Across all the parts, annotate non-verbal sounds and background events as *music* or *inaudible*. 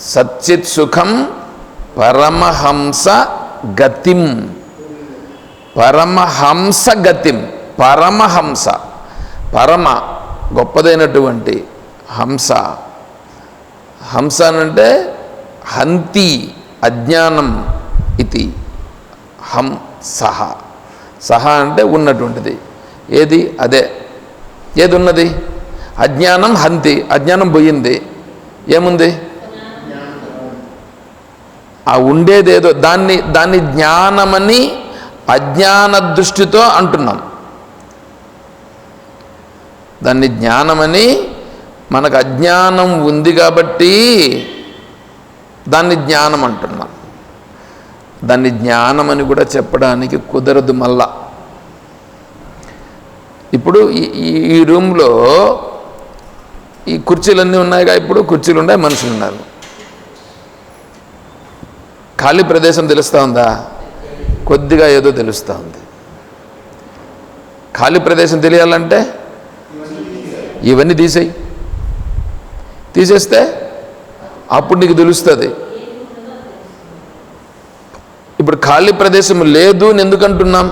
సచ్చిత్ సుఖం పరమహంస గతిం. పరమహంస గతిం. పరమహంస. పరమ గొప్పదైనటువంటి హంస. హంస అంటే హంతి అజ్ఞానం ఇది. హం సహ. సహ అంటే ఉన్నటువంటిది. ఏది? అదే. ఏది ఉన్నది అజ్ఞానం హంతి. అజ్ఞానం పోయింది. ఏముంది? ఆ ఉండేదేదో దాన్ని దాన్ని జ్ఞానమని అజ్ఞాన దృష్టితో అంటున్నాం. దాన్ని జ్ఞానమని మనకు అజ్ఞానం ఉంది కాబట్టి దాన్ని జ్ఞానం అంటున్నాం. దాన్ని జ్ఞానమని కూడా చెప్పడానికి కుదరదు మళ్ళా. ఇప్పుడు ఈ- ఈ- ఈ రూమ్లో ఈ కుర్చీలన్నీ ఉన్నాయిగా ఇప్పుడు? కుర్చీలు ఉన్నాయి మనుషులు ఉన్నారు ఖాళీ ప్రదేశం తెలుస్తూ ఉందా కొద్దిగా ఏదో తెలుస్తూ ఉంది ఖాళీ ప్రదేశం తెలియాలంటే ఇవన్నీ తీసేయి. తీసేస్తే అప్పుడు నీకు తెలుస్తుంది. ఇప్పుడు ఖాళీ ప్రదేశం లేదు అని ఎందుకంటున్నాం?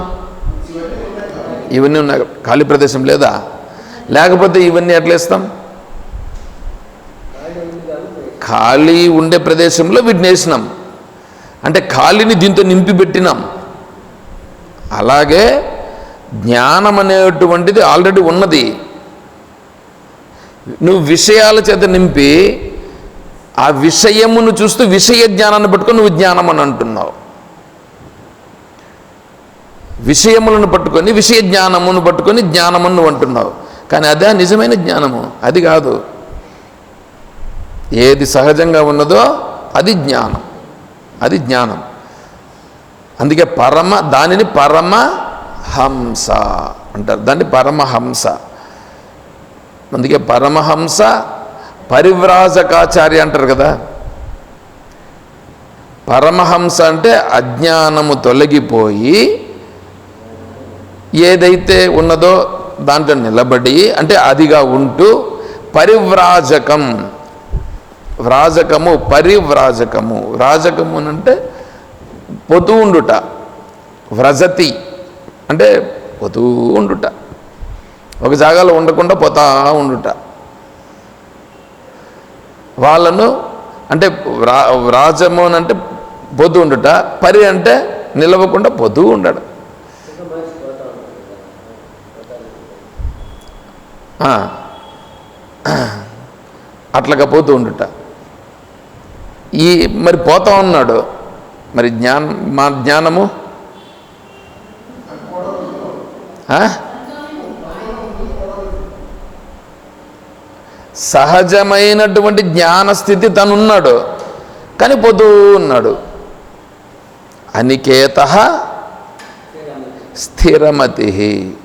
ఇవన్నీ ఉన్నాయి. ఖాళీ ప్రదేశం లేదా? లేకపోతే ఇవన్నీ ఎట్లేస్తాం ఖాళీ ఉండే ప్రదేశంలో వీటిని వేసినాం. అంటే ఖాళీని దీంతో నింపి పెట్టినాం అలాగే జ్ఞానం అనేటువంటిది ఆల్రెడీ ఉన్నది. నువ్వు విషయాల చేత నింపి ఆ విషయమును చూస్తూ విషయ జ్ఞానాన్ని పట్టుకొని నువ్వు జ్ఞానం అని అంటున్నావు. విషయములను పట్టుకొని విషయ జ్ఞానమును పట్టుకొని జ్ఞానమని నువ్వు అంటున్నావు. కానీ అదే నిజమైన జ్ఞానము. అది కాదు. ఏది సహజంగా ఉన్నదో అది జ్ఞానం. అది జ్ఞానం. అందుకే పరమ దానిని పరమ హంస అంటారు. దాన్ని పరమహంస అందుకే పరమహంస పరివ్రాజకాచార్య అంటారు కదా. పరమహంస అంటే అజ్ఞానము తొలగిపోయి ఏదైతే ఉన్నదో దాంట్లో నిలబడి అంటే అదిగా ఉంటూ పరివ్రాజకం. వ్రాజకము పరివ్రాజకము. వ్రాజకము అని అంటే పొతూ ఉండుట. వ్రజతి అంటే పోతూ ఉండుట. ఒక జాగాలో ఉండకుండా పోతా ఉండుట. వాళ్ళను అంటే వ్రా వ్రాజము అని అంటే పొద్దు ఉండుట. పరి అంటే నిలవకుండా పొద్దు ఉండడం. అట్లాగా పోతూ ఉండుట. ఈ మరి పోతా ఉన్నాడు. మరి జ్ఞానం మా జ్ఞానము? ఆ? సహజమైనటువంటి జ్ఞానస్థితి తనున్నాడు. కానీ పోతూ ఉన్నాడు అనికేత స్థిరమతి.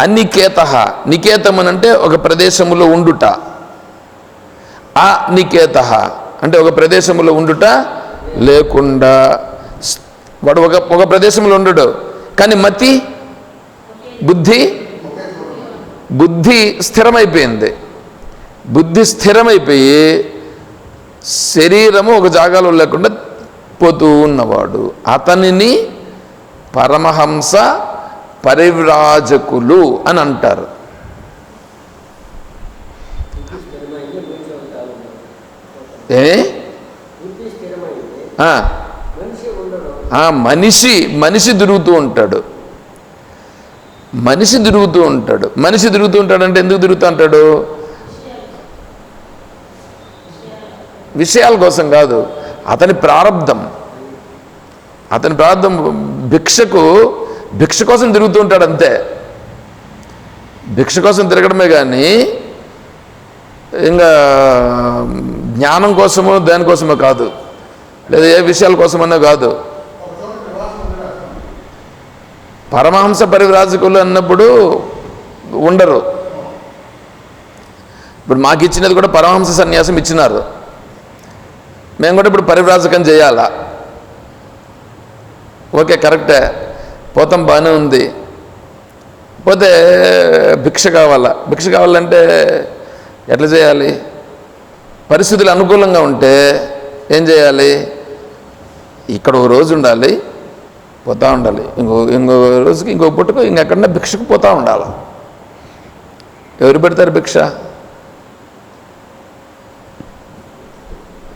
అనికేత నికేతమనంటే ఒక ప్రదేశములో ఉండుట. ఆ నికేత అంటే ఒక ప్రదేశంలో ఉండుట లేకుండా. వాడు ఒక ఒక ప్రదేశంలో ఉండడు. కానీ మతి బుద్ధి బుద్ధి స్థిరమైపోయింది. బుద్ధి స్థిరమైపోయి శరీరము ఒక జాగాలో లేకుండా పోతూ ఉన్నవాడు. అతనిని పరమహంస పరివ్రాజకులు అని అంటారు. ఏ? ఆ. ఆ, మనిషి మనిషి తిరుగుతూ ఉంటాడు. మనిషి తిరుగుతూ ఉంటాడు. మనిషి తిరుగుతూ ఉంటాడు అంటే ఎందుకు తిరుగుతూ ఉంటాడు? విషయాల కోసం కాదు. అతని ప్రారంధం అతని ప్రారంధం భిక్షకు భిక్ష కోసం తిరుగుతూ ఉంటాడు అంతే. భిక్ష కోసం తిరగడమే కానీ ఇంకా జ్ఞానం కోసమో దానికోసమో కాదు. లేదా ఏ విషయాల కోసమన్నా కాదు. పరమహంస పరివ్రాజకులు అన్నప్పుడు ఉండరు. ఇప్పుడు మాకు ఇచ్చినది కూడా పరమహంస సన్యాసం ఇచ్చినారు. మేము కూడా ఇప్పుడు పరివ్రాజకం చేయాలా? ఓకే కరెక్టే. పోతాం బాగానే ఉంది. పోతే భిక్ష కావాలా? భిక్ష కావాలంటే ఎట్లా చేయాలి? పరిస్థితులు అనుకూలంగా ఉంటే ఏం చేయాలి? ఇక్కడ ఒక రోజు ఉండాలి పోతూ ఉండాలి. ఇంకో ఇంకో రోజుకి ఇంకో పుట్టుకు ఇంకెక్కడన్నా భిక్షకు పోతా ఉండాలి. ఎవరు పెడతారు భిక్ష?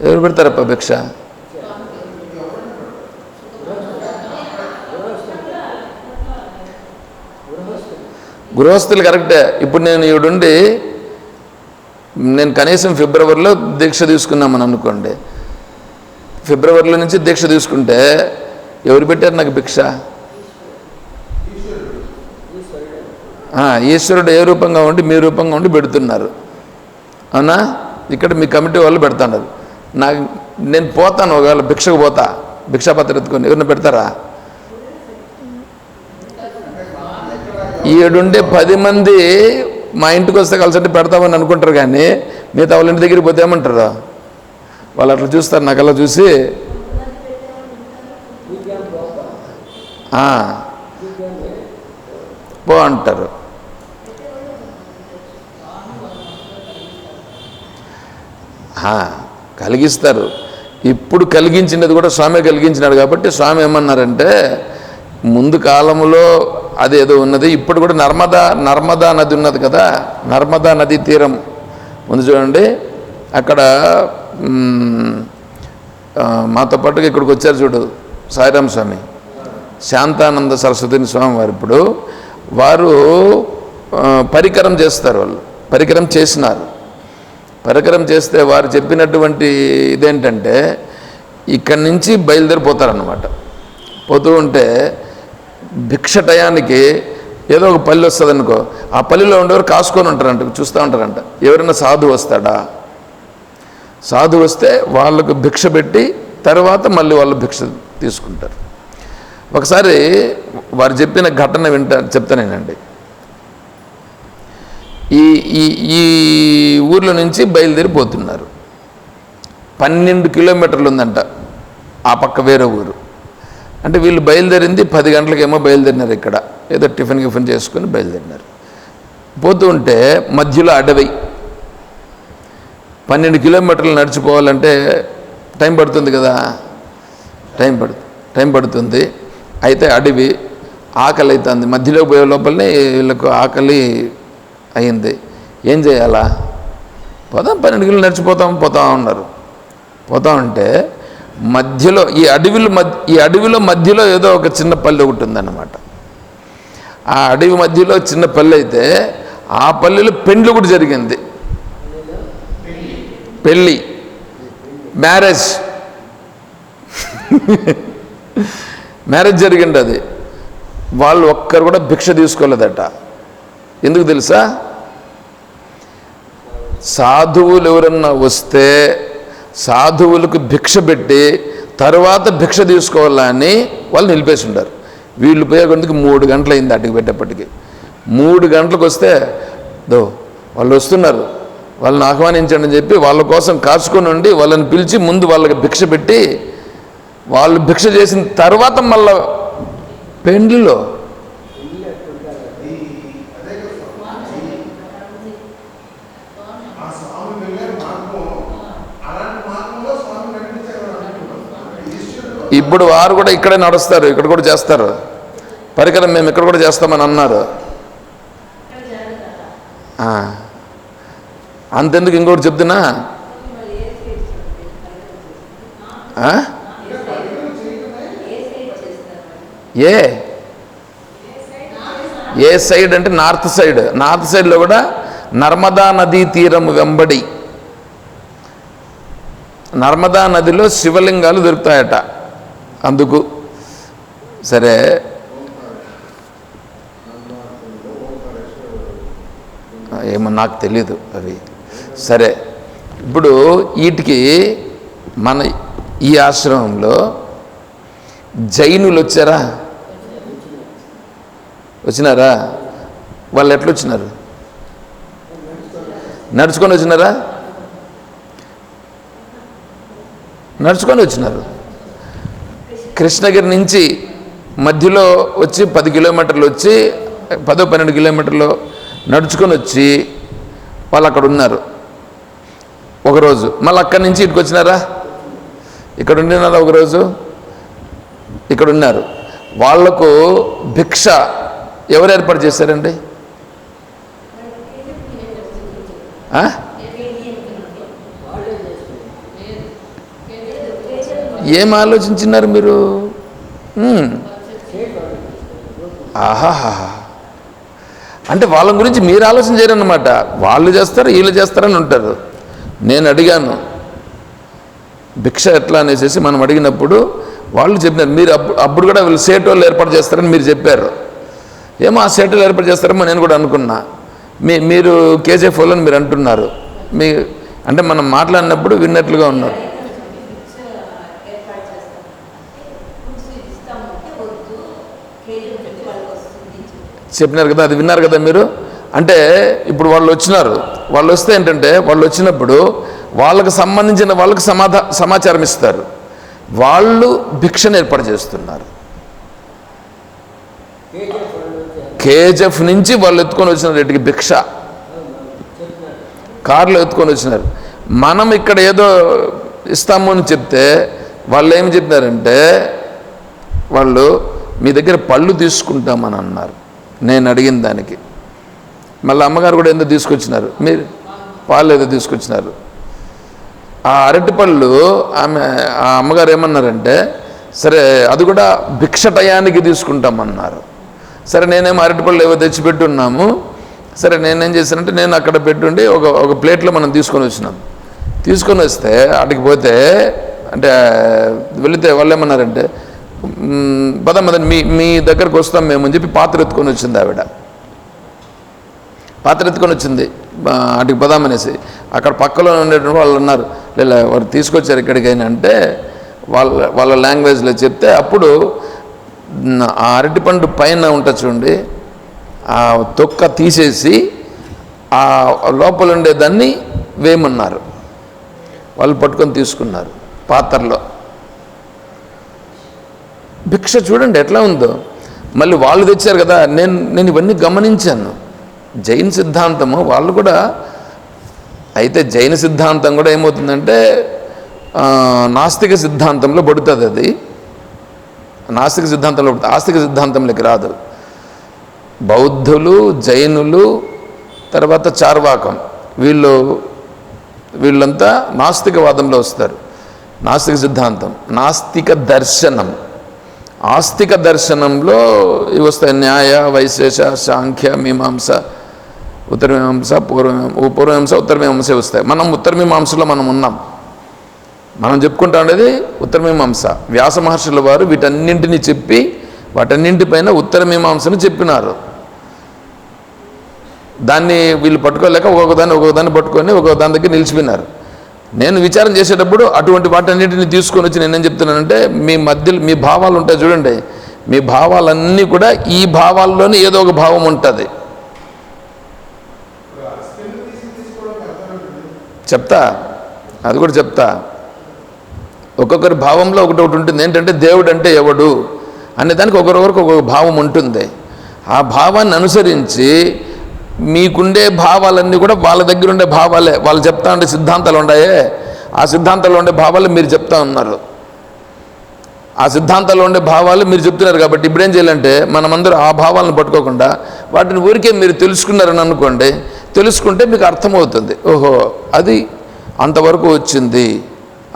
ఎవరు పెడతారప్ప భిక్ష? గృహస్థులు. కరెక్టే. ఇప్పుడు నేను ఇవిడుండి నేను కనీసం ఫిబ్రవరిలో దీక్ష తీసుకున్నామని అనుకోండి. ఫిబ్రవరిలో నుంచి దీక్ష తీసుకుంటే ఎవరు పెట్టారు నాకు భిక్ష? ఈశ్వరుడు ఏ రూపంగా ఉండి మీ రూపంగా ఉండి పెడుతున్నారు. అవునా? ఇక్కడ మీ కమిటీ వాళ్ళు పెడుతున్నారు నాకు నేను పోతాను ఒకవేళ భిక్షకు పోతా. భిక్షాపత్ర ఎత్తుకొని ఎవరిని పెడతారా? ఈడుండే పది మంది మా ఇంటికి వస్తే కలిసి పెడతామని అనుకుంటారు కానీ మిగతా వాళ్ళ ఇంటి దగ్గరికి పోతే ఏమంటారు? వాళ్ళు అట్లా చూస్తారు నాకు అలా చూసి. "ఆ, పో అంటారు. కలిగిస్తారు. ఇప్పుడు కలిగించినది కూడా స్వామి కలిగించినాడు కాబట్టి స్వామి ఏమన్నారంటే ముందు కాలంలో అదేదో ఉన్నది. ఇప్పుడు కూడా నర్మదా నర్మదా నది ఉన్నది కదా. నర్మదా నది తీరం ముందు చూడండి. అక్కడ మాతో పాటుగా ఇక్కడికి వచ్చారు చూడు సాయిరామ్ స్వామి. శాంతానంద సరస్వతిని స్వామి వారు ఇప్పుడు. వారు పరికరం చేస్తారు వాళ్ళు. పరికరం చేసినారు. పరికరం చేస్తే వారు చెప్పినటువంటి ఇదేంటంటే ఇక్కడి నుంచి బయలుదేరిపోతారనమాట పోతూ ఉంటే భిక్ష టయానికి ఏదో ఒక పల్లి వస్తుంది అనుకో ఆ పల్లిలో ఉండేవారు కాసుకొని ఉంటారంట చూస్తూ ఉంటారంట. ఎవరైనా సాధు వస్తాడా? సాధు వస్తే వాళ్ళకు భిక్ష పెట్టి తర్వాత మళ్ళీ వాళ్ళు భిక్ష తీసుకుంటారు. ఒకసారి వారు చెప్పిన ఘటన వింటా చెప్తానేనండి ఈ ఈ ఈ ఊర్లో నుంచి బయలుదేరిపోతున్నారు పన్నెండు కిలోమీటర్లు ఉందంట ఆ పక్క వేరే ఊరు. అంటే వీళ్ళు బయలుదేరింది పది గంటలకేమో బయలుదేరినారు ఇక్కడ. ఏదో టిఫిన్ గిఫిన్ చేసుకొని బయలుదేరినారు. పోతూ ఉంటే మధ్యలో అడవి. పన్నెండు కిలోమీటర్లు నడిచిపోవాలంటే టైం పడుతుంది కదా. టైం పడు టైం పడుతుంది. అయితే అడవి ఆకలి అవుతుంది మధ్యలో పోయే లోపలనే వీళ్ళకు ఆకలి అయింది. ఏం చేయాలా? పోదాం పన్నెండు కిలో నడిచిపోతాం పోతా ఉన్నారు. పోతా ఉంటే మధ్యలో ఈ అడవిలో మధ్య ఈ అడవిలో మధ్యలో ఏదో ఒక చిన్న పల్లె ఒకటి ఉందన్నమాట. ఆ అడవి మధ్యలో చిన్న పల్లె అయితే ఆ పల్లెలో పెండ్లు కూడా జరిగింది. పెళ్ళి మ్యారేజ్. మ్యారేజ్ జరిగింది అది. వాళ్ళు ఒక్కరు కూడా భిక్ష తీసుకోలేదట. ఎందుకు తెలుసా? సాధువులు ఎవరన్నా వస్తే సాధువులకు భిక్ష పెట్టి తర్వాత భిక్ష తీసుకోవాలని వాళ్ళు నిలిపేసి ఉంటారు వీళ్ళు పోయే కొందుకు మూడు గంటలు అయింది అటుకు పెట్టేప్పటికి. మూడు గంటలకు వస్తే దో వాళ్ళు వస్తున్నారు. వాళ్ళని ఆహ్వానించండి అని చెప్పి వాళ్ళ కోసం కాచుకొని ఉండి వాళ్ళని పిలిచి ముందు వాళ్ళకి భిక్ష పెట్టి వాళ్ళు భిక్ష చేసిన తర్వాత మళ్ళా పెండ్లిలో ఇప్పుడు వారు కూడా ఇక్కడే నడుస్తారు ఇక్కడ కూడా చేస్తారు. పరికరం మేము ఇక్కడ కూడా చేస్తామని అన్నారు. అంతెందుకు ఇంకోటి చెప్తున్నా? ఏ? ఏ సైడ్ అంటే నార్త్ సైడ్. నార్త్ సైడ్లో కూడా నర్మదా నదీ తీరం వెంబడి. నర్మదా నదిలో శివలింగాలు దొరుకుతాయట. అందుకు సరే. ఏమో నాకు తెలీదు అవి సరే ఇప్పుడు వీటికి మన ఈ ఆశ్రమంలో జైనులు వచ్చారా వచ్చినారా? వాళ్ళు ఎట్లా వచ్చినారు నడుచుకొని వచ్చినారా? నడుచుకొని వచ్చినారు. కృష్ణగిరి నుంచి మధ్యలో వచ్చి పది కిలోమీటర్లు వచ్చి పదో పన్నెండు కిలోమీటర్లు నడుచుకొని వచ్చి వాళ్ళు అక్కడ ఉన్నారు. ఒకరోజు. మళ్ళీ అక్కడి నుంచి ఇటుకు వచ్చినారా? ఇక్కడ ఉండినారా ఒకరోజు? ఇక్కడ ఉన్నారు. వాళ్ళకు భిక్ష ఎవరు ఏర్పాటు చేశారండి? ఏం ఆలోచించినారు మీరు? ఆహాహా అంటే వాళ్ళ గురించి మీరు ఆలోచన చేయరన్నమాట. వాళ్ళు చేస్తారు వీళ్ళు చేస్తారని ఉంటారు. నేను అడిగాను. భిక్ష ఎట్లా అనేసి మనం అడిగినప్పుడు వాళ్ళు చెప్పినారు. మీరు అప్పుడు అప్పుడు కూడా వీళ్ళు సేటోళ్ళు వాళ్ళు ఏర్పాటు చేస్తారని మీరు చెప్పారు. ఏమో ఆ సేట్ ఏర్పాటు చేస్తారేమో నేను కూడా అనుకున్నా. మీ మీరు కేజీఎఫ్ వాళ్ళని మీరు అంటున్నారు. మీ అంటే మనం మాట్లాడినప్పుడు విన్నట్లుగా ఉన్నారు ఏర్పాటు చేస్తాం ఫుడ్స్ ఇస్తామంటే వద్దు కేజీ పెట్టి వాళ్ళకి వస్తుంది అని చెప్పి. చెప్పినారు కదా అది విన్నారు కదా మీరు? అంటే ఇప్పుడు వాళ్ళు వచ్చినారు. వాళ్ళు వస్తే ఏంటంటే వాళ్ళు వచ్చినప్పుడు వాళ్ళకు సంబంధించిన వాళ్ళకి సమాధా సమాచారం ఇస్తారు. వాళ్ళు భిక్షను ఏర్పాటు చేస్తున్నారు. కేజెఫ్ నుంచి వాళ్ళు ఎత్తుకొని వచ్చినారు ఇటుకి భిక్ష. కారులో ఎత్తుకొని వచ్చినారు. మనం ఇక్కడ ఏదో ఇస్తాము అని చెప్తే వాళ్ళు ఏమి చెప్పినారంటే వాళ్ళు మీ దగ్గర పళ్ళు తీసుకుంటామని అన్నారు. నేను అడిగిన దానికి. మళ్ళీ అమ్మగారు కూడా ఎందుకు తీసుకొచ్చినారు? మీరు పాలు ఏదో తీసుకొచ్చినారు. ఆ అరటిపళ్ళు ఆమె ఆ అమ్మగారు ఏమన్నారంటే సరే అది కూడా భిక్ష టయానికి తీసుకుంటామన్నారు. సరే నేనేమో అరటిపళ్ళు ఏవో తెచ్చిపెట్టున్నాము. సరే నేనేం చేశానంటే నేను అక్కడ పెట్టుండి ఒక ఒక ప్లేట్లో మనం తీసుకొని వచ్చినాం. తీసుకొని వస్తే అటుకి పోతే అంటే వెళితే వాళ్ళు ఏమన్నారంటే పద మదన్ మీ మీ దగ్గరకు వస్తాం మేము అని చెప్పి పాత్ర ఎత్తుకొని వచ్చింది ఆవిడ. పాత్ర ఎత్తుకొని వచ్చింది అటుకు పదామనేసి అక్కడ పక్కలో ఉండేటువంటి వాళ్ళు ఉన్నారు లేదా వారు తీసుకొచ్చారు ఇక్కడికైనా అంటే వాళ్ళ వాళ్ళ లాంగ్వేజ్లో చెప్తే అప్పుడు ఆ అరటిపండు పైన ఉంటుంది చూడండి ఆ తొక్క తీసేసి ఆ లోపల ఉండేదాన్ని వేయమన్నారు. వాళ్ళు పట్టుకొని తీసుకున్నారు. పాత్రలో భిక్ష చూడండి ఎట్లా ఉందో. మళ్ళీ వాళ్ళు తెచ్చారు కదా నేను నేను ఇవన్నీ గమనించాను. జైన్ సిద్ధాంతము వాళ్ళు కూడా అయితే జైన సిద్ధాంతం కూడా ఏమవుతుందంటే నాస్తిక సిద్ధాంతంలో పడుతుంది అది. నాస్తిక సిద్ధాంతంలో పడుతుంది. ఆస్తిక సిద్ధాంతంలోకి రాదు. బౌద్ధులు జైనులు తర్వాత చార్వాకం వీళ్ళు వీళ్ళంతా నాస్తికవాదంలో వస్తారు. నాస్తిక సిద్ధాంతం నాస్తిక దర్శనం. ఆస్తిక దర్శనంలో ఇవి వస్తాయి. న్యాయ వైశేష సాంఖ్య మీమాంస ఉత్తరమీమాంస పూర్వ పూర్వమీమాంస ఉత్తరమీమాంస వస్తాయి. మనం ఉత్తరమీమాంసలో మనం ఉన్నాం. మనం చెప్పుకుంటా ఉండేది ఉత్తరమీమాంస. వ్యాస మహర్షుల వారు వీటన్నింటినీ చెప్పి వాటన్నింటిపైన ఉత్తరమీమాంసను చెప్పినారు. దాన్ని వీళ్ళు పట్టుకోలేక ఒక్కొక్క దాన్ని ఒక్కొక్క దాన్ని పట్టుకొని ఒక్కొక్క దాని దగ్గర నిలిచిపోయినారు. నేను విచారం చేసేటప్పుడు అటువంటి వాటన్నిటిని తీసుకొని వచ్చి నేనేం చెప్తున్నానంటే మీ మధ్యలో మీ భావాలు ఉంటాయి చూడండి. మీ భావాలన్నీ కూడా ఈ భావాల్లోనే ఏదో ఒక భావం ఉంటుంది. చెప్తా? అది కూడా చెప్తా. ఒక్కొక్కరి భావంలో ఒకటి ఒకటి ఉంటుంది. ఏంటంటే దేవుడు అంటే ఎవడు? అనే దానికి ఒకరొకరికి ఒక్కొక్క భావం ఉంటుంది. ఆ భావాన్ని అనుసరించి మీకుండే భావాలన్నీ కూడా వాళ్ళ దగ్గర ఉండే భావాలే. వాళ్ళు చెప్తా ఉండే సిద్ధాంతాలు ఉన్నాయే ఆ సిద్ధాంతాలు ఉండే భావాలు మీరు చెప్తా ఉన్నారు. ఆ సిద్ధాంతాలు ఉండే భావాలు మీరు చెప్తున్నారు కాబట్టి ఇప్పుడు చేయాలంటే మనమందరూ ఆ భావాలను పట్టుకోకుండా వాటిని ఊరికే మీరు తెలుసుకున్నారని అనుకోండి తెలుసుకుంటే మీకు అర్థమవుతుంది. ఓహో అది అంతవరకు వచ్చింది.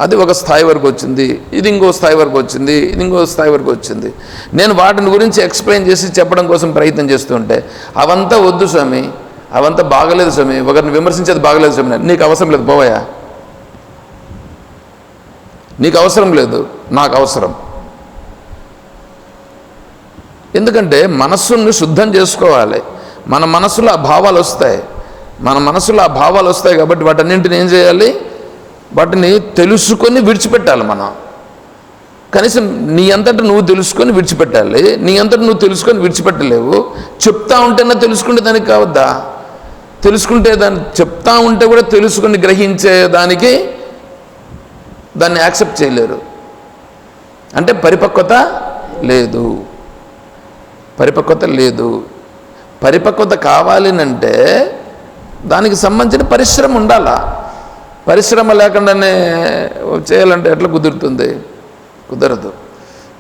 అది ఒక స్థాయి వరకు వచ్చింది ఇది ఇంకో స్థాయి వరకు వచ్చింది ఇది ఇంకో స్థాయి వరకు వచ్చింది. నేను వాటిని గురించి ఎక్స్ప్లెయిన్ చేసి చెప్పడం కోసం ప్రయత్నం చేస్తుంటే అవంతా వద్దు స్వామి అవంతా బాగలేదు స్వామి ఒకరిని విమర్శించేది బాగలేదు స్వామి నీకు అవసరం లేదు పోవయా నీకు అవసరం లేదు నాకు అవసరం. ఎందుకంటే మనస్సును శుద్ధం చేసుకోవాలి. మన మనసులో ఆ భావాలు వస్తాయి. మన మనసులో ఆ భావాలు వస్తాయి కాబట్టి వాటన్నింటిని ఏం చేయాలి? వాటిని తెలుసుకొని విడిచిపెట్టాలి మనం. కనీసం నీ అంతటా నువ్వు తెలుసుకొని విడిచిపెట్టాలి. నీ అంతటా నువ్వు తెలుసుకొని విడిచిపెట్టలేవు. చెప్తా ఉంటేనే తెలుసుకుంటే దానికి కావద్దా? తెలుసుకుంటే దాన్ని చెప్తా ఉంటే కూడా తెలుసుకొని గ్రహించే దానికి దాన్ని యాక్సెప్ట్ చేయలేరు. అంటే పరిపక్వత లేదు. పరిపక్వత లేదు. పరిపక్వత కావాలి అంటే దానికి సంబంధించిన పరిశ్రమ ఉండాలా? పరిశ్రమ లేకుండానే చేయాలంటే ఎట్లా కుదురుతుంది? కుదరదు.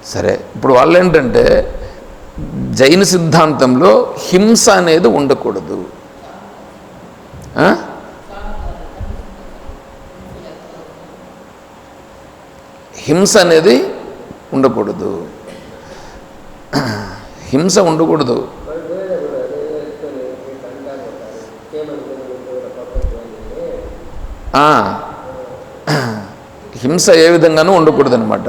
సరే ఇప్పుడు వాళ్ళు ఏంటంటే జైన సిద్ధాంతంలో హింస అనేది ఉండకూడదు. హింస అనేది ఉండకూడదు. హింస ఉండకూడదు మరి వేరే కూడా అదే ఎత్తుకొని ఇట్లా అంటారు ఉంటారు. చేయమని కొన్ని కూడా పక్కకు వెళ్ళి, ఆ, హింస ఏ విధంగానూ ఉండకూడదు అనమాట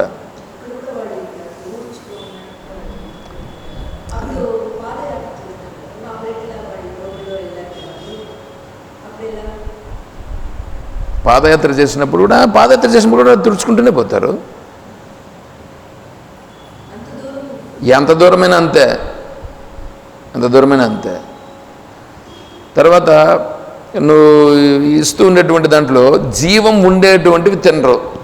పాదయాత్ర చేసినప్పుడు కూడా పాదయాత్ర చేసినప్పుడు కూడా తుడుచుకుంటూనే పోతారు. ఎంత దూరమైనా అంతే. ఎంత దూరమైనా అంతే. తర్వాత నువ్వు ఇస్తూ ఉండేటువంటి దాంట్లో జీవం ఉండేటువంటివి తినరు.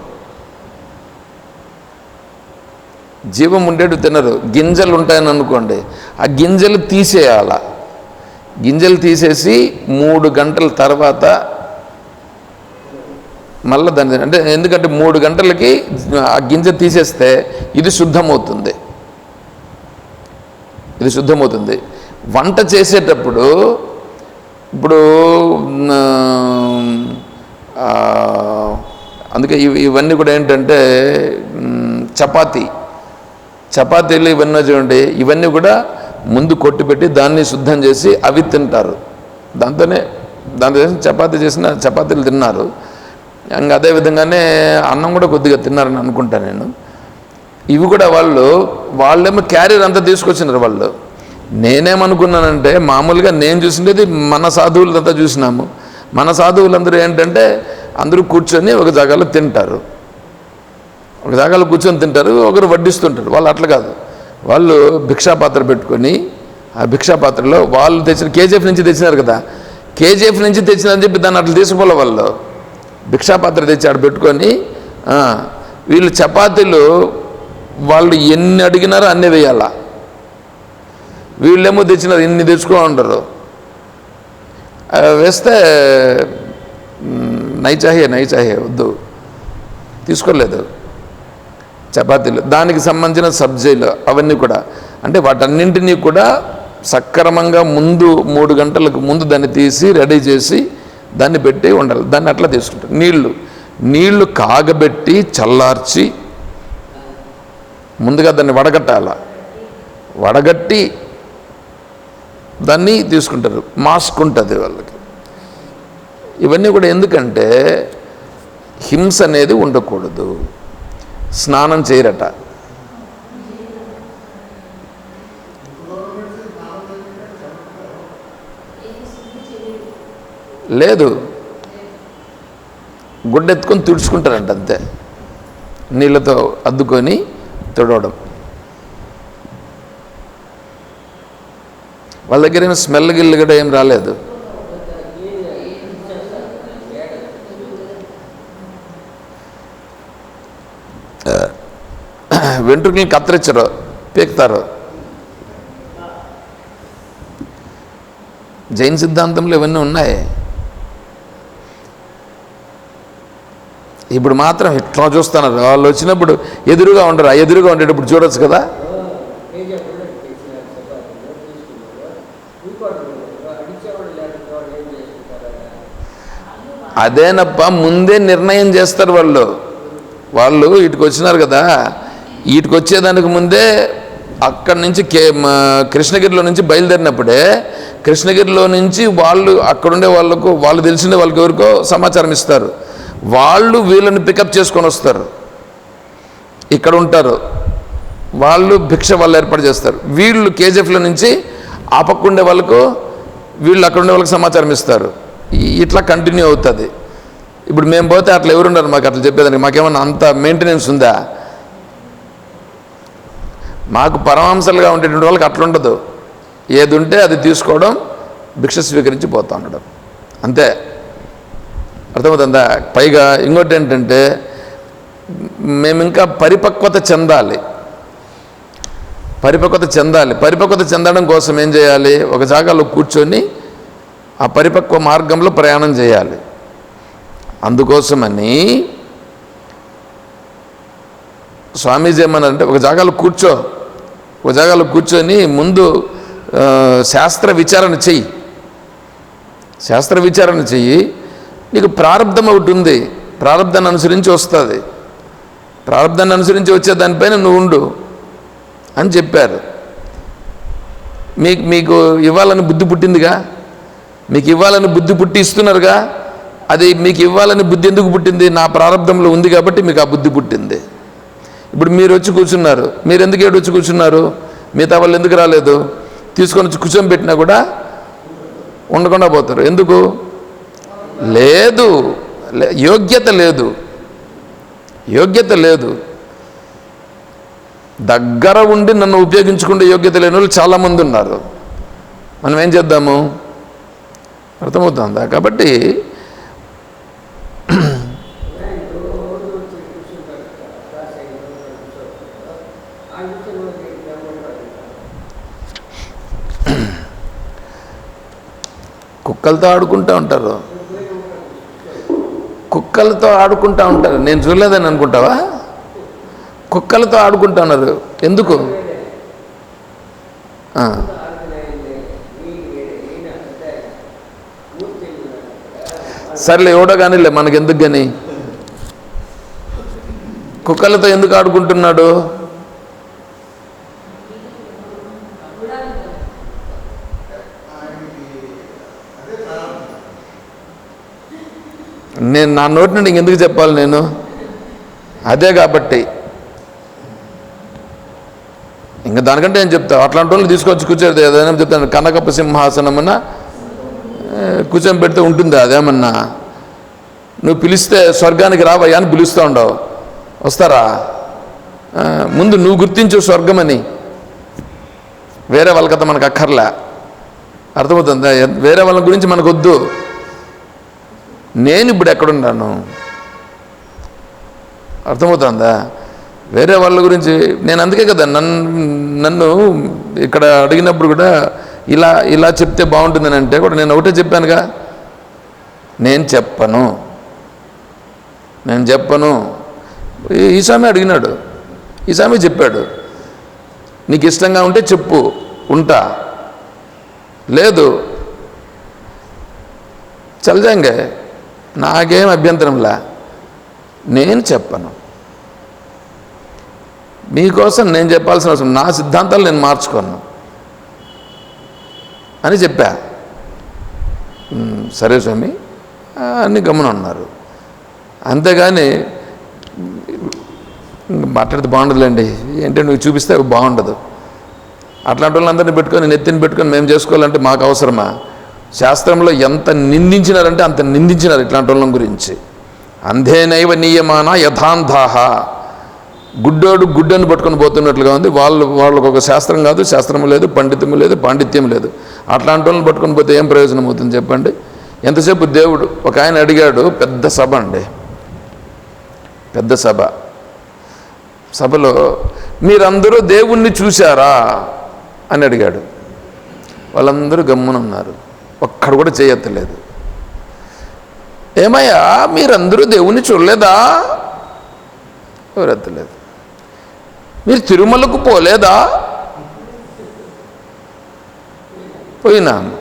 జీవం ఉండేటివి తినరు. గింజలు ఉంటాయని అనుకోండి. ఆ గింజలు తీసేయాల. గింజలు తీసేసి మూడు గంటల తర్వాత మళ్ళీ దాన్ని అంటే ఎందుకంటే మూడు గంటలకి ఆ గింజ తీసేస్తే ఇది శుద్ధమవుతుంది. ఇది శుద్ధమవుతుంది. వంట చేసేటప్పుడు ఇప్పుడు అందుకే ఇవి ఇవన్నీ కూడా ఏంటంటే చపాతీ. చపాతీలు ఇవన్నీ చూడండి ఇవన్నీ కూడా ముందు కొట్టిపెట్టి దాన్ని శుద్ధం చేసి అవి తింటారు. దాంతోనే దాంతో చేసిన చపాతీ చేసిన చపాతీలు తిన్నారు. ఇంకా అదే విధంగానే అన్నం కూడా కొద్దిగా తిన్నారని అనుకుంటా నేను. ఇవి కూడా వాళ్ళు వాళ్ళేమో క్యారియర్ అంతా తీసుకొచ్చినారు వాళ్ళు. నేనేమనుకున్నానంటే మామూలుగా నేను చూసిండేది మన సాధువులంతా చూసినాము. మన సాధువులందరూ ఏంటంటే అందరూ కూర్చొని ఒక జాగాలో తింటారు. ఒక జాగాలో కూర్చొని తింటారు ఒకరు వడ్డిస్తుంటారు. వాళ్ళు అట్లా కాదు. వాళ్ళు భిక్షాపాత్ర పెట్టుకొని ఆ భిక్షాపాత్రలో వాళ్ళు తెచ్చిన కేజీఎఫ్ నుంచి తెచ్చినారు కదా. కేజీఎఫ్ నుంచి తెచ్చినారని చెప్పి దాన్ని అట్లా తీసుకోలే వాళ్ళు. భిక్షాపాత్ర తెచ్చి ఆడ పెట్టుకొని వీళ్ళు చపాతీలు వాళ్ళు ఎన్ని అడిగినారో అన్నీ వేయాలా. వీళ్ళేమో తెచ్చినారు ఇన్ని తెచ్చుకో ఉంటారు వేస్తే నైచాహే నై చాహియే వద్దు. తీసుకోలేదు. చపాతీలు దానికి సంబంధించిన సబ్జీలు అవన్నీ కూడా. అంటే వాటన్నింటినీ కూడా సక్రమంగా ముందు మూడు గంటలకు ముందు దాన్ని తీసి రెడీ చేసి దాన్ని పెట్టి ఉండాలి. దాన్ని అట్లా తీసుకుంటారు. నీళ్ళు నీళ్ళు కాగబెట్టి చల్లార్చి ముందుగా దాన్ని వడగట్టాల? వడగట్టి దాన్ని తీసుకుంటారు. మాస్క్ ఉంటుంది వాళ్ళకి. ఇవన్నీ కూడా ఎందుకంటే హింస అనేది ఉండకూడదు. స్నానం చేయరట. లేదు. గుడ్డెత్తుకొని తుడుచుకుంటారంట అంతే. నీళ్ళతో అద్దుకొని తుడవడం. వాళ్ళ దగ్గర ఏమి స్మెల్ గిల్లు కూడా ఏం రాలేదు. వెంట్రుకల్ని కత్తిరించరు పీకుతారు. జైన్ సిద్ధాంతంలో ఇవన్నీ ఉన్నాయి. ఇప్పుడు మాత్రం ఇట్లా చూస్తున్నారు. వాళ్ళు వచ్చినప్పుడు ఎదురుగా ఉండరు ఎదురుగా ఉండేటప్పుడు చూడొచ్చు కదా కేజీఎఫ్ కూడా తెచ్చినారు చపాతీలు తీసుకున్నారు ఇంకోటి అడిచేవాడు లేకపోతే ఏం చేసుకుంటారు అదేనప్ప ముందే నిర్ణయం చేస్తారు వాళ్ళు. వాళ్ళు ఇటుకు వచ్చినారు కదా వీటికి వచ్చేదానికి ముందే అక్కడి నుంచి కే కృష్ణగిరిలో నుంచి బయలుదేరినప్పుడే కృష్ణగిరిలో నుంచి వాళ్ళు అక్కడుండే వాళ్ళకు వాళ్ళు తెలిసిన వాళ్ళకి ఎవరికో సమాచారం ఇస్తారు. వాళ్ళు వీళ్ళని పికప్ చేసుకొని వస్తారు. ఇక్కడ ఉంటారు. వాళ్ళు భిక్ష వాళ్ళు ఏర్పాటు చేస్తారు. వీళ్ళు కేజీఎఫ్లో నుంచి ఆ పక్క ఉండే వాళ్ళకు వీళ్ళు అక్కడ ఉండే వాళ్ళకి సమాచారం ఇస్తారు. ఇట్లా కంటిన్యూ అవుతుంది. ఇప్పుడు మేము పోతే అట్లా ఎవరుండరు మాకు అట్లా చెప్పేదానికి. మాకేమన్నా అంత మెయింటెనెన్స్ ఉందా? మాకు పరమాంసలుగా ఉండేటువంటి వాళ్ళకి అట్లా ఉండదు. ఏది ఉంటే అది తీసుకోవడం భిక్ష స్వీకరించి పోతా ఉండడం. అంతే. అర్థమవుతుందా? పైగా ఇంకోటి ఏంటంటే మేము ఇంకా పరిపక్వత చెందాలి. పరిపక్వత చెందాలి. పరిపక్వత చెందడం కోసం ఏం చేయాలి? ఒక జాగాలో కూర్చొని ఆ పరిపక్వ మార్గంలో ప్రయాణం చేయాలి. అందుకోసమని స్వామీజీ ఏమన్నారంటే ఒక జాగాలో కూర్చో ఒక జాగాలో కూర్చొని ముందు శాస్త్ర విచారణ చెయ్యి. శాస్త్ర విచారణ చెయ్యి. నీకు ప్రారంధం ఒకటి ఉంది. ప్రారంధాన్ని అనుసరించి వస్తుంది. ప్రారంధాన్ని అనుసరించి వచ్చే దానిపైన నువ్వు ఉండు అని చెప్పారు. మీకు మీకు ఇవ్వాలని బుద్ధి పుట్టిందిగా? మీకు ఇవ్వాలని బుద్ధి పుట్టి ఇస్తున్నారుగా? అది మీకు ఇవ్వాలని బుద్ధి ఎందుకు పుట్టింది? నా ప్రారంధంలో ఉంది కాబట్టి మీకు ఆ బుద్ధి పుట్టింది. ఇప్పుడు మీరు వచ్చి కూర్చున్నారు. మీరు ఎందుకు ఏడు వచ్చి కూర్చున్నారు? మిగతా వాళ్ళు ఎందుకు రాలేదు? తీసుకొని వచ్చి కూర్చొని పెట్టినా కూడా ఉండకుండా పోతారు. ఎందుకు? లేదు. లే- యోగ్యత లేదు. యోగ్యత లేదు. దగ్గర ఉండి నన్ను ఉపయోగించుకునే యోగ్యత లేని వాళ్ళు చాలామంది ఉన్నారు. మనం ఏం చేద్దాము? అర్థమవుతుందా? కాబట్టి కుక్కలతో ఆడుకుంటూ ఉంటారు. కుక్కలతో ఆడుకుంటూ ఉంటారు. నేను చూడలేదని అనుకుంటావా? కుక్కలతో ఆడుకుంటా ఉన్నారు. ఎందుకు? సర్లే ఎవడో కానీలే మనకి ఎందుకు కానీ కుక్కలతో ఎందుకు ఆడుకుంటున్నాడు? నేను నా నోటి నుండి ఇంకెందుకు చెప్పాలి నేను? అదే కాబట్టి. ఇంకా దానికంటే ఏం చెప్తా అట్లాంటి వాళ్ళు తీసుకొచ్చి కూర్చోదు ఏదైనా చెప్తాను. కనకప్ప సింహాసనమున కూర్చొని పెడితే ఉంటుందా? అదేమన్నా? నువ్వు పిలిస్తే స్వర్గానికి రావయ్యా అని పిలుస్తూ ఉండవు. వస్తారా? ముందు నువ్వు గుర్తించు స్వర్గమని. వేరే వాళ్ళ కథ మనకు అక్కర్లే. అర్థమవుతుందా? వేరే వాళ్ళ గురించి మనకు వద్దు నేను ఇప్పుడు ఎక్కడున్నాను? అర్థమవుతుందా? వేరే వాళ్ళ గురించి నేను అందుకే కదా నన్ను నన్ను ఇక్కడ అడిగినప్పుడు కూడా ఇలా ఇలా చెప్తే బాగుంటుందని అంటే కూడా నేను ఒకటే చెప్పానుగా నేను చెప్పను. నేను చెప్పను. ఈ- ఈ స్వామి అడిగినాడు. ఈ స్వామి చెప్పాడు నీకు ఇష్టంగా ఉంటే చెప్పు ఉంటా. లేదు. చల్జంగే నాకేం అభ్యంతరంలా. నేను చెప్పను. మీకోసం నేను చెప్పాల్సిన అవసరం నా సిద్ధాంతాలు నేను మార్చుకోను. అని చెప్పా. సరే స్వామి అని అన్ని గమనం అంతేగాని మాట్లాడితే బాగుండదులేండి. ఏంటంటే నువ్వు చూపిస్తే అవి బాగుండదు. అట్లాంటి వాళ్ళందరినీ పెట్టుకొని నెత్తిని పెట్టుకొని మేము చేసుకోవాలంటే మాకు అవసరమా? శాస్త్రంలో ఎంత నిందించినారంటే అంత నిందించినారు ఇట్లాంటి వాళ్ళ గురించి. అంధేనైవ నీయమాన యథాంధాహ. గుడ్డోడు గుడ్డను పట్టుకొని పోతున్నట్లుగా ఉంది. వాళ్ళు వాళ్ళకు ఒక శాస్త్రం కాదు శాస్త్రం లేదు పండితము లేదు పాండిత్యం లేదు. అట్లాంటి వాళ్ళని పట్టుకొని పోతే ఏం ప్రయోజనం అవుతుంది చెప్పండి? ఎంతసేపు దేవుడు ఒక ఆయన అడిగాడు పెద్ద సభ అండి. పెద్ద సభ. సభలో మీరందరూ దేవుణ్ణి చూశారా? అని అడిగాడు. వాళ్ళందరూ గమ్మునున్నారు ఒక్కడు కూడా చేయత్తలేదు ఏమయ్యా మీరందరూ దేవుణ్ణి చూడలేదా? ఎవరెత్తలేదు మీరు తిరుమలకు పోలేదా? పోయినాము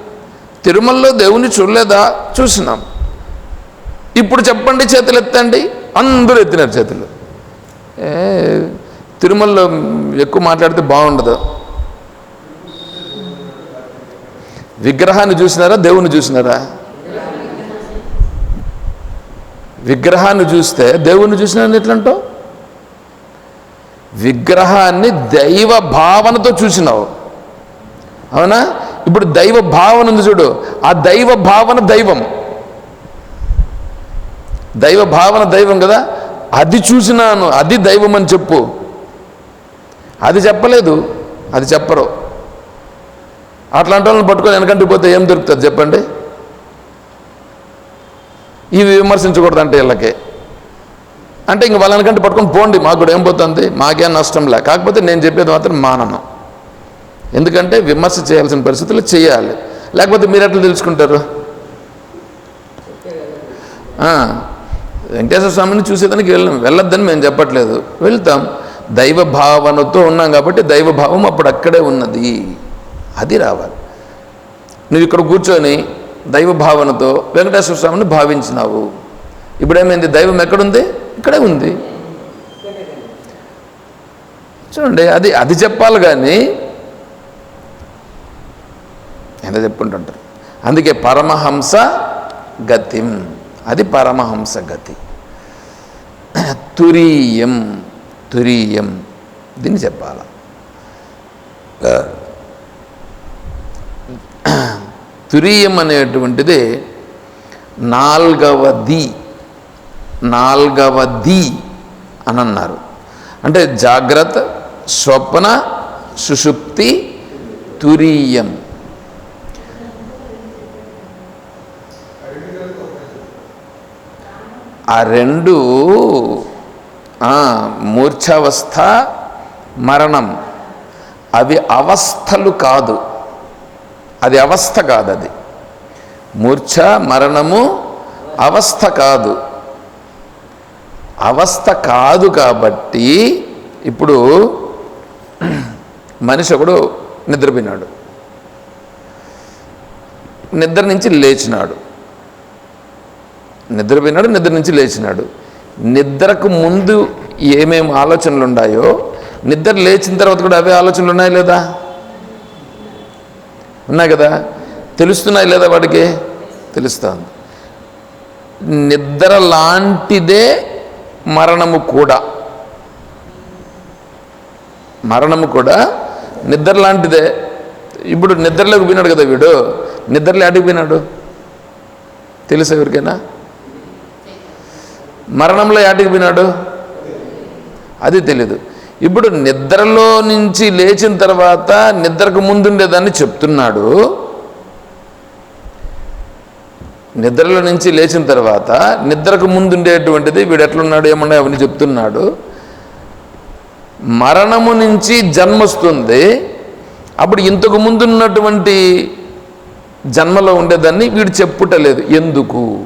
తిరుమలలో దేవుని చూడలేదా? చూసినాం. ఇప్పుడు చెప్పండి చేతులు ఎత్తండి. అందరూ ఎత్తినారు చేతులు. ఏ తిరుమలలో ఎక్కువ మాట్లాడితే బాగుండదు. విగ్రహాన్ని చూసినారా? దేవుణ్ణి చూసినారా? విగ్రహాన్ని చూస్తే దేవుణ్ణి చూసినా ఎట్లంటావు? విగ్రహాన్ని దైవ భావనతో చూసినావు. అవునా? ఇప్పుడు దైవ భావన ఉంది చూడు. ఆ దైవ భావన దైవం. దైవ భావన దైవం కదా? అది చూసినాను అది దైవం అని చెప్పు. అది చెప్పలేదు అది చెప్పరు. అట్లాంటి వాళ్ళని పట్టుకొని వెనకంటి పోతే ఏం దొరుకుతుంది చెప్పండి? ఇవి విమర్శించకూడదంటే వీళ్ళకి. అంటే ఇంక వాళ్ళనికంటే పట్టుకొని పోండి మాకు కూడా ఏం పోతుంది? మాకేం నష్టం లే. కాకపోతే నేను చెప్పేది మాత్రం మానను. ఎందుకంటే విమర్శ చేయాల్సిన పరిస్థితులు చేయాలి. లేకపోతే మీరు ఎట్లా తెలుసుకుంటారు? వెంకటేశ్వర స్వామిని చూసేదానికి వెళ్ళాం వెళ్ళొద్దని మేము చెప్పట్లేదు. వెళ్తాం. దైవ భావనతో ఉన్నాం కాబట్టి దైవ భావం అప్పుడు అక్కడే ఉన్నది. అది రావాలి. నువ్వు ఇక్కడ కూర్చొని దైవ భావనతో వెంకటేశ్వర స్వామిని భావించినావు. ఇప్పుడేమైంది? దైవం ఎక్కడుంది? ఇక్కడే ఉంది. చూడండి అది అది చెప్పాలి కానీ ఎంత చెప్పుకుంటుంటారు? అందుకే పరమహంస గతిం. అది పరమహంస గతి. తురీయం తురీయం. దీన్ని చెప్పాల? తురీయం అనేటువంటిది నాల్గవది. నాల్గవది అని అన్నారు అంటే జాగ్రత్త స్వప్న సుషుప్తి తురీయం. ఆ రెండు మూర్ఛావస్థ మరణం. అవి అవస్థలు కాదు. అది అవస్థ కాదు అది మూర్ఛ మరణము అవస్థ కాదు. అవస్థ కాదు కాబట్టి ఇప్పుడు మనిషి ఒకడు నిద్రపోయినాడు. నిద్ర నుంచి లేచినాడు. నిద్రపోయినాడు నిద్ర నుంచి లేచినాడు. నిద్రకు ముందు ఏమేమి ఆలోచనలు ఉన్నాయో నిద్ర లేచిన తర్వాత కూడా అవే ఆలోచనలు ఉన్నాయి లేదా? ఉన్నాయి కదా? తెలుస్తున్నాయి లేదా వాడికి తెలుస్తుంది. నిద్ర లాంటిదే మరణము కూడా. మరణము కూడా నిద్ర లాంటిదే. ఇప్పుడు నిద్రలోకి పోయినాడు కదా వీడు. నిద్రలో ఆడికి పోయినాడు? తెలుసా ఎవరికైనా? మరణంలో యాటికి పోయినాడు? అది తెలీదు. ఇప్పుడు నిద్రలో నుంచి లేచిన తర్వాత నిద్రకు ముందుండేదాన్ని చెప్తున్నాడు. నిద్రలో నుంచి లేచిన తర్వాత నిద్రకు ముందుండేటువంటిది వీడు ఎట్లున్నాడు ఏమన్నా అవన్నీ చెప్తున్నాడు. మరణము నుంచి జన్మస్తుంది అప్పుడు ఇంతకు ముందున్నటువంటి జన్మలో ఉండేదాన్ని వీడు చెప్పుటలేదు. ఎందుకు?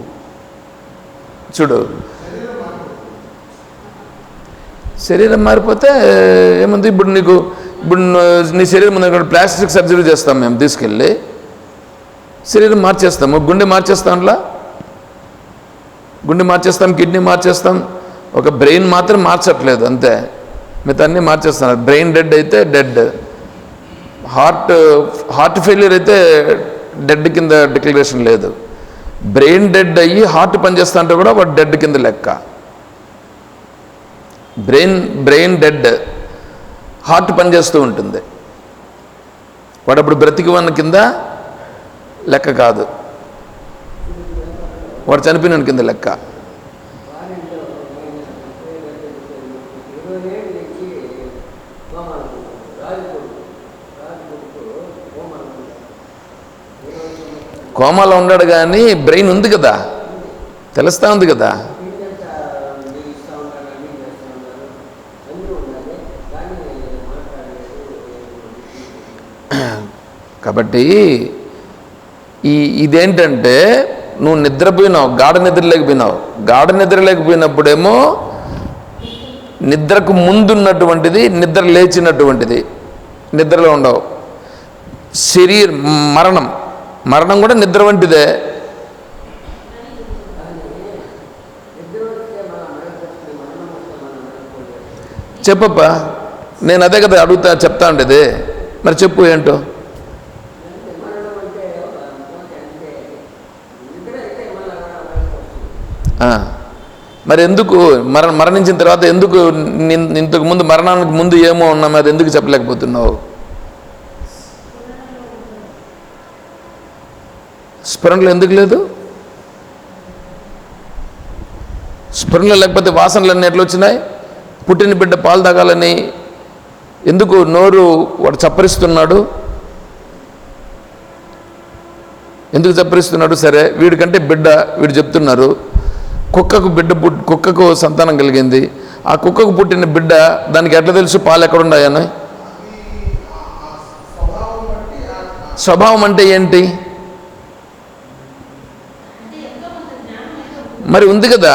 చూడు. శరీరం మారిపోతే ఏముంది? ఇప్పుడు నీకు ఇప్పుడు నీ శరీరం ప్లాస్టిక్ సర్జరీ చేస్తాం మేము తీసుకెళ్ళి. శరీరం మార్చేస్తాము గుండె మార్చేస్తాంలా గుండె మార్చేస్తాం కిడ్నీ మార్చేస్తాం. ఒక బ్రెయిన్ మాత్రం మార్చట్లేదు అంతే. మిగతా అన్నీ మార్చేస్తున్నారు. బ్రెయిన్ డెడ్ అయితే డెడ్. హార్ట్ హార్ట్ ఫెయిల్యూర్ అయితే డెడ్ కింద డిక్లరేషన్ లేదు. బ్రెయిన్ డెడ్ అయ్యి హార్ట్ పనిచేస్తా అంటే కూడా వాడు డెడ్ కింద లెక్క. Brain brain dead. హార్ట్ పనిచేస్తూ ఉంటుంది. వాడు అప్పుడు బ్రతికి ఉన్న కింద లెక్క కాదు. వాడు చనిపోయిన కింద లెక్క. కోమాలో ఉన్నాడు కానీ బ్రెయిన్ ఉంది కదా. తెలుస్తా ఉంది కదా. *coughs* కాబట్టి ఈ ఇదేంటంటే నువ్వు నిద్రపోయినావు గాఢ నిద్ర లేకపోయినావు గాఢ నిద్ర లేకపోయినప్పుడేమో నిద్రకు ముందున్నటువంటిది నిద్ర లేచినటువంటిది. నిద్రలో ఉండవు. శరీర మరణం. మరణం కూడా నిద్ర వంటిదే. చెప్పప్పా? నేను అదే కదా అడుగుతా చెప్తా ఉండేది. మరి చెప్పు ఏంటో మరణం అంటే ఒక పోతే అంటే నిద్ర అయితే మళ్ళీ బయటకు వస్తుంది ఆ, మరి ఎందుకు మర మరణించిన తర్వాత ఎందుకు ఇంతకు ముందు మరణానికి ముందు ఏమో ఉన్నా మరి ఎందుకు చెప్పలేకపోతున్నావు? స్ఫురణలు ఎందుకు లేదు? స్ఫురణలు లేకపోతే వాసనలన్నీ ఎట్లా వచ్చినాయి? పుట్టిన బిడ్డ పాలు తాగాలని ఎందుకు నోరు వాడు చప్పరిస్తున్నాడు? ఎందుకు చప్పరిస్తున్నాడు? సరే వీడికంటే బిడ్డ వీడు చెప్తున్నారు. కుక్కకు బిడ్డ పుట్ కుక్కకు సంతానం కలిగింది. ఆ కుక్కకు పుట్టిన బిడ్డ దానికి ఎట్లా తెలుసు? పాలు ఎక్కడున్నాయని? స్వభావం అంటే ఏంటి? మరి ఉంది కదా?